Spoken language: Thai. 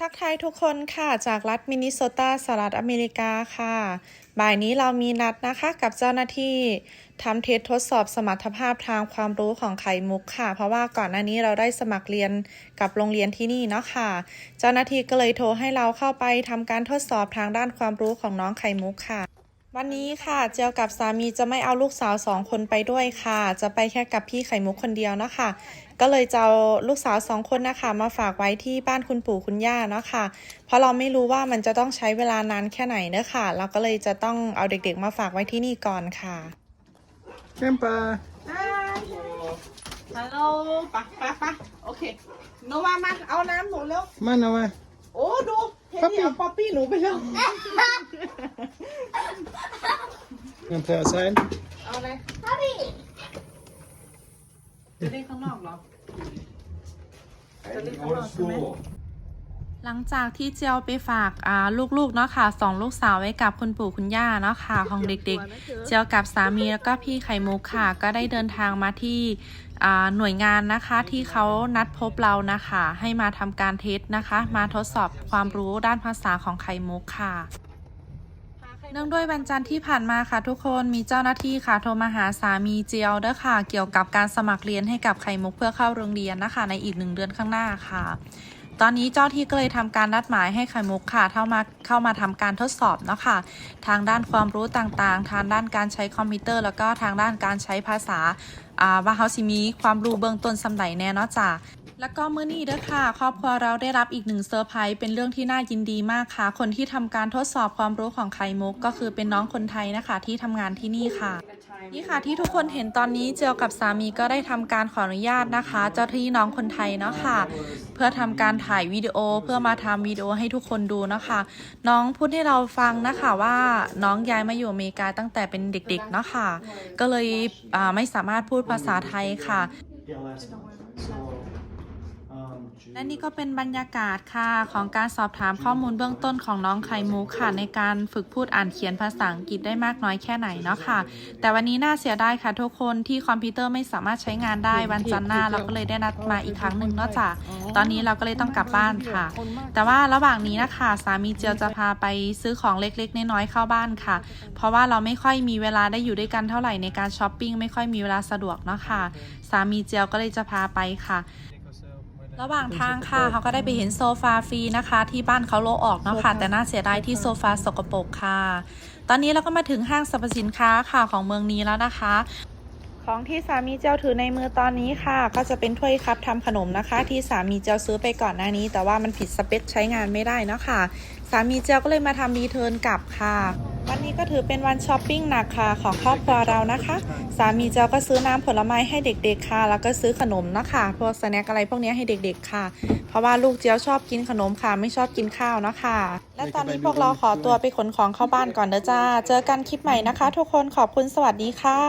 ทักทายทุกคนค่ะ จากรัฐมินนิโซตาสหรัฐอเมริกาค่ะ บ่ายนี้เรามีนัดนะคะกับเจ้าหน้าที่ทำเทสทดสอบสมรรถภาพทางความรู้ของไข่มุกค่ะ เพราะว่าก่อนหน้านี้เราได้สมัครเรียนกับโรงเรียนที่นี่เนาะค่ะ เจ้าหน้าที่ก็เลยโทรให้เราเข้าไปทำการทดสอบทางด้านความรู้ของน้องไข่มุกค่ะ วันนี้ค่ะเจียวกับสามีจะไม่เอาลูกสาวสองคนไปด้วยค่ะ จะไปแค่กับพี่ไข่มุกคนเดียวเนาะค่ะก็เลยจะเอาลูกสาวสองคนนะคะ มาฝากไว้ที่บ้านคุณปู่คุณย่าเนาะค่ะ เพราะเราไม่รู้ว่ามันจะต้องใช้เวลานานแค่ไหนเนอะค่ะ เราก็เลยจะต้องเอาเด็กๆมาฝากไว้ที่นี่ก่อนค่ะ Kempa. ฮัลโหลปะปะปะโอเคโนวามาเอาน้ำหนูเร็ว Mana wa? โอ้ดูเฮ นนี่เอาป๊อปปี้หนูไปแล้ว Gaan play outside? เอาเลยจะเล่นข้างนอกเหรอจะเล่นข้างนอกใช่ไหม หลังจากที่เจียวไปฝากลูกๆเนาะค่ะสองลูกสาวไว้กับคุณปู่คุณย่าเนาะค่ะของเด็กๆ เจียวกับสามีแล้วก็พี่ไข่มุกค่ะ ก็ได้เดินทางมาที่หน่วยงานนะคะที่เขานัดพบเรานะคะ ให้มาทำการเทสนะคะ มาทดสอบความรู้ด้านภาษาของไข่มุกค่ะเนื่องด้วยวันจันทร์ที่ผ่านมาค่ะ ทุกคนมีเจ้าหน้าที่ค่ะโทรมาหาสามีเจียวเด้อค่ะ เกี่ยวกับการสมัครเรียนให้กับไข่มุกเพื่อเข้าโรงเรียนนะคะ ในอีกหนึ่งเดือนข้างหน้าค่ะ ตอนนี้เจ้าที่ก็เลยทำการนัดหมายให้ไข่มุกค่ะเข้ามาเข้ามาทำการทดสอบเนาะค่ะทางด้านความรู้ต่างๆ ทางด้านการใช้คอมพิวเตอร์ แล้วก็ทางด้านการใช้ภาษา อ่าว่าเขาสิมีความรู้เบื้องต้นสำไหนแน่เนาะจ้ะแล้วก็เมื่อนี้เด้อค่ะ ครอบครัวเราได้รับอีกหนึ่งเซอร์ไพรส์เป็นเรื่องที่น่ายินดีมากค่ะ คนที่ทำการทดสอบความรู้ของไข่มุก ก็คือเป็นน้องคนไทยนะคะ ที่ทำงานที่นี่ค่ะ นี่ค่ะที่ทุกคนเห็นตอนนี้เจียวกับสามีก็ได้ทำการขออนุญาตนะคะ เจ้าที่น้องคนไทยเนาะค่ะ เพื่อทำการถ่ายวิดีโอเพื่อมาทำวิดีโอให้ทุกคนดูนะคะน้องพูดให้เราฟังนะคะว่าน้องย้ายมาอยู่อเมริกาตั้งแต่เป็นเด็กๆเนาะค่ะ ก็เลยไม่สามารถพูดภาษาไทยค่ะ และนี่ก็เป็นบรรยากาศค่ะ ของการสอบถามข้อมูลเบื้องต้นของน้องไข่มุกค่ะ ในการฝึกพูดอ่านเขียนภาษาอังกฤษได้มากน้อยแค่ไหนเนาะค่ะ แต่วันนี้น่าเสียดายค่ะทุกคนที่คอมพิวเตอร์ไม่สามารถใช้งานได้วันจันทร์หน้าเราก็เลยได้นัดมาอีกครั้งหนึ่งเนาะจ้ะตอนนี้เราก็เลยต้องกลับบ้านค่ะ แต่ว่าระหว่างนี้นะคะ สามีเจียวจะพาไปซื้อของเล็กๆน้อยๆเข้าบ้านค่ะ เพราะว่าเราไม่ค่อยมีเวลาได้อยู่ด้วยกันเท่าไหร่ในการช้อปปิ้งไม่ค่อยมีเวลาสะดวกเนาะค่ะสามีเจียวก็เลยจะพาไปค่ะ ระหว่างทางค่ะเขาก็ได้ไปเห็นโซฟาฟรีนะคะ ที่บ้านเขาโลออกเนาะค่ะแต่น่าเสียดายที่โซฟาสกปรกค่ะ ตอนนี้เราก็มาถึงห้างสรรพสินค้าค่ะของเมืองนี้แล้วนะคะ ของที่สามีเจ้าถือในมือตอนนี้ค่ะ ก็จะเป็นถ้วยคัพทำขนมนะคะ ที่สามีเจ้าซื้อไปก่อนหน้านี้ แต่ว่ามันผิดสเปคใช้งานไม่ได้เนาะค่ะสามีเจ้าก็เลยมาทำรีเทิร์นกลับค่ะ วันนี้ก็ถือเป็นวันช้อปปิ้งหนักค่ะของครอบครัวเรานะคะ สามีเจ้าก็ซื้อน้ำผลไม้ให้เด็กๆค่ะ แล้วก็ซื้อขนมนะคะพวกสแน็คอะไรพวกนี้ให้เด็กๆค่ะ เพราะว่าลูกเจียวชอบกินขนมค่ะ ไม่ชอบกินข้าวนะค่ะและตอนนี้พวกเราขอตัวไปขนของเข้าบ้านก่อนนะจ้า เจอกันคลิปใหม่นะคะ ทุกคนขอบคุณสวัสดีค่ะ